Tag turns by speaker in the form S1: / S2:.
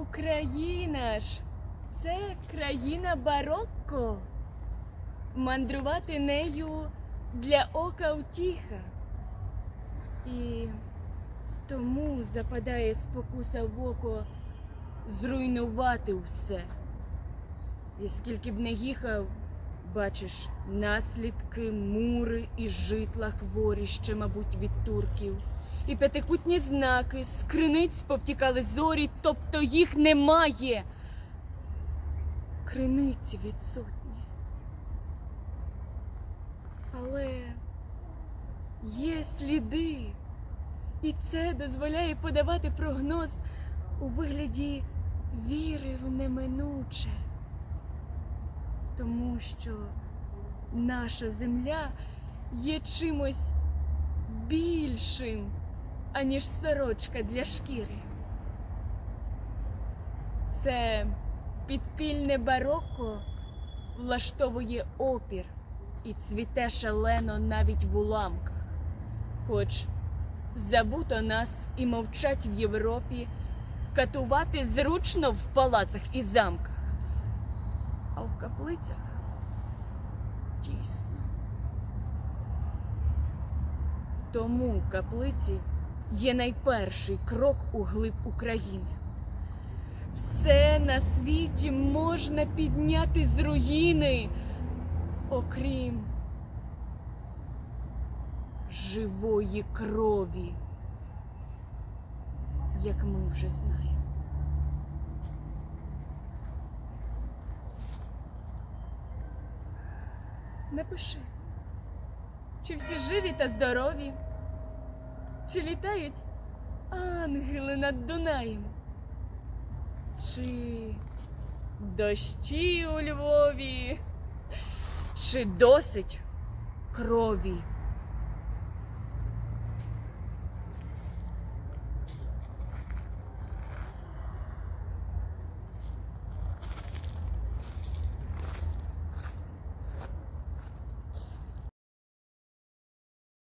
S1: Україна ж це країна барокко. Мандрувати нею для ока утіха. І тому западає спокуса в око зруйнувати все. І скільки б не їхав, бачиш наслідки, мури і житла хворі ще, мабуть, від турків. І п'ятикутні знаки з криниць повтікали зорі, тобто їх немає. Криниці відсутні. Але є сліди, і це дозволяє подавати прогноз у вигляді віри в неминуче. Тому що наша земля є чимось більшим, аніж сорочка для шкіри. Це підпільне барокко влаштовує опір і цвіте шалено навіть в уламках. Хоч забуто нас і мовчать в Європі, катувати зручно в палацах і замках, а в каплицях тісно. Тому каплиці є найперший крок у глиб України. Все на світі можна підняти з руїни, окрім живої крові, як ми вже знаємо. Напиши, чи всі живі та здорові, чи літають ангели над Дунаєм, чи дощі у Львові, чи досить крові